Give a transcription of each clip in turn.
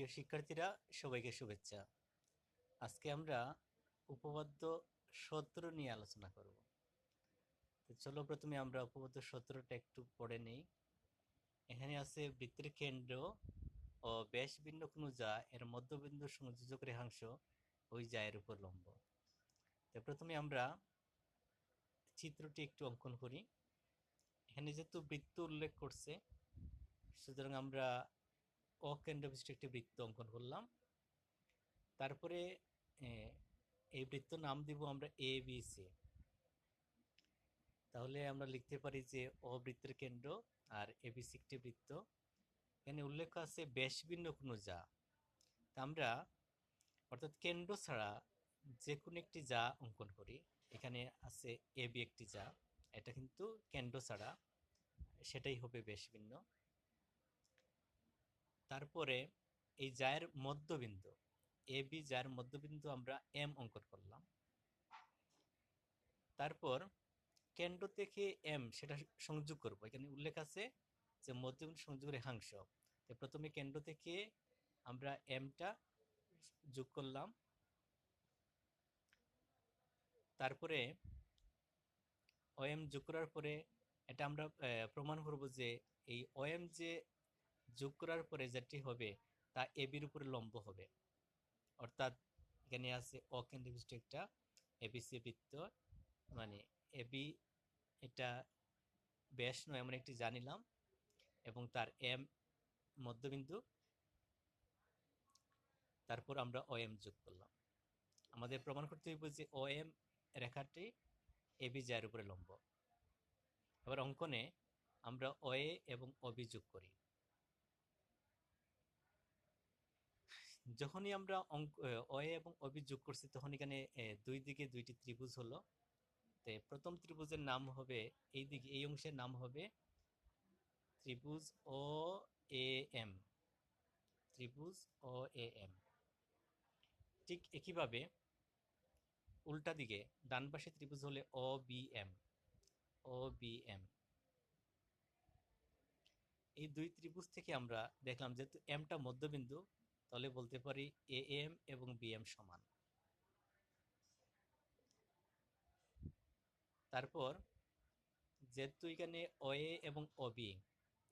প্রিয় শিক্ষার্থীরা, সবাইকে শুভেচ্ছা। আজকে আমরা উপপাদ্য সতেরো নিয়ে আলোচনা করব। তো চলো প্রথমে আমরা উপপাদ্য সতেরোটা একটু পড়ে নেই। এখানে আছে বৃত্তের কেন্দ্র ও ব্যাস ভিন্ন কোনো যা এর মধ্যবিন্দু সংযোজক রেখাংশ ওই জায়ের উপর লম্ব। তো প্রথমে আমরা চিত্রটি একটু অঙ্কন করি। এখানে যেহেতু বৃত্ত উল্লেখ করছে, সুতরাং আমরা অকেন্দ্র বিশিষ্ট একটি বৃত্ত অঙ্কন করলাম। তারপরে এই বৃত্ত নাম দিব আমরা এ বি সি তাহলে আমরা লিখতে পারি যে অবৃত্তের কেন্দ্র আর এবিসি একটি বৃত্ত। এখানে উল্লেখ আছে ব্যাস ভিন্ন কোনো যা। তা আমরা, অর্থাৎ কেন্দ্র ছাড়া যে কোনো একটি যা অঙ্কন করি। এখানে আছে এ বি একটি যা। এটা কিন্তু কেন্দ্র ছাড়া। সেটাই হবে ব্যাস ভিন্ন। তারপরে এই জায়ের মধ্যবিন্দু, এ, বি, জায়ের মধ্যবিন্দু আমরা এম অঙ্কন করলাম। তারপর কেন্দ্র থেকে এম সেটা সংযোগ করব। এখানে উল্লেখ আছে যে মধ্যবিন্দু সংযোগ রেখাংশ তো প্রথমে কেন্দ্র থেকে আমরা এমটা যোগ করলাম। তারপরে ওএম যোগ করার পরে এটা আমরা প্রমাণ করব যে এই ওএম যে যোগ করার পরে যেটি হবে, তা এবির উপরে লম্ব হবে। অর্থাৎ এখানে আছে অকেন্দ্রবিষ্ট একটা এবিসি বৃত্ত মানে এবি এটা ব্যাস নয় এমন একটি জানিলাম এবং তার এম মধ্যবিন্দু। তারপর আমরা ও এম যোগ করলাম। আমাদের প্রমাণ করতে হইব যে ও এম রেখাটি এবি জায়ের উপরে লম্ব। এবার অঙ্কনে আমরা ও এ এবং অবি যোগ করি। যখনই আমরা অঙ্ক অ, এ এবং অবি যোগ করছি, তখন এখানে দুই দিকে দুইটি ত্রিভুজ হলো। তে প্রথম ত্রিভুজের নাম হবে, এই দিকে, এই অংশের নাম হবে ত্রিভুজ ও এ এম ত্রিভুজ ও এ এম ঠিক একইভাবে উল্টা দিকে, ডান পাশে ত্রিভুজ হলে O B M O B M এই দুই ত্রিভুজ থেকে আমরা দেখলাম যেহেতু এমটা মধ্যবিন্দু তাহলে বলতে পারি এ এম এবং বি এম সমান। তারপর যেহেতু এখানে ও এ এবং ও বি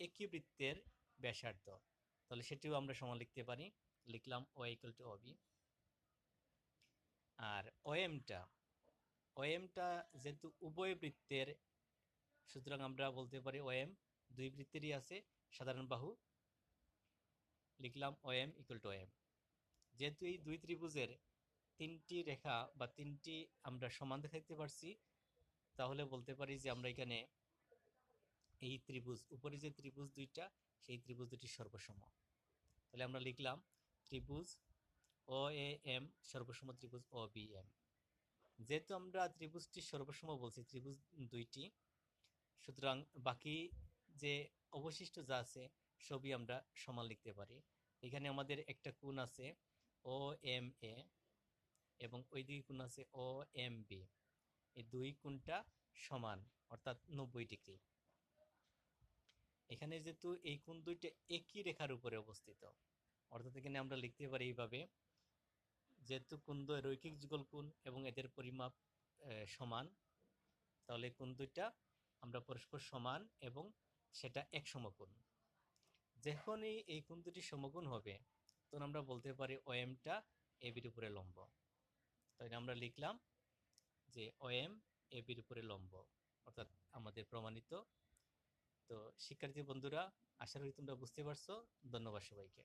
একই বৃত্তের ব্যাসার্ধ। তাহলে সেটিও আমরা সমান লিখতে পারি। লিখলাম ও ইকুয়াল টু বি আর ও এমটা ও এমটা যেহেতু উভয় বৃত্তের, সুতরাং আমরা বলতে পারি ও এম দুই বৃত্তেরই আছে, সাধারণ বাহু লিখলাম O M equal to M যেহেতু এই দুই ত্রিভুজের তিনটি রেখা বা তিনটি আমরা সমান দেখাইতে পারছি, তাহলে বলতে পারি যে আমরা এখানে এই ত্রিভুজ, উপরে যে ত্রিভুজ দুইটা, সেই ত্রিভুজ দুটি সর্বসম। তাহলে আমরা লিখলাম ত্রিভুজ ও এ এম সর্বসম ত্রিভুজ ও বি এম যেহেতু আমরা ত্রিভুজটি সর্বসম বলছি, ত্রিভুজ দুইটি, সুতরাং বাকি যে অবশিষ্ট যা আছে সবই আমরা সমান লিখতে পারি। এখানে আমাদের একটা কোণ আছে ও এম এ এবং ওই দিকে কোণ আছে ও এম বি এই দুই কোণটা সমান, অর্থাৎ নব্বই ডিগ্রি। এখানে যেহেতু এই কোণ দুইটা একই রেখার উপরে অবস্থিত, অর্থাৎ এখানে আমরা লিখতে পারি এইভাবে, যেহেতু কোণ দ্বয় রৈখিক যুগল কোণ এবং এদের পরিমাপ সমান, তাহলে কোণ দুইটা আমরা পরস্পর সমান এবং সেটা এক সমকোণ। যখনই এই কোণ দুটি সমকোণ হবে, তখন আমরা বলতে পারি ওএমটা এবির উপরে লম্ব। তাই আমরা লিখলাম যে ওএম এবির উপরে লম্ব, অর্থাৎ আমাদের প্রমাণিত। তো শিক্ষার্থী বন্ধুরা, আশা করি তোমরা বুঝতে পারছ। ধন্যবাদ সবাইকে।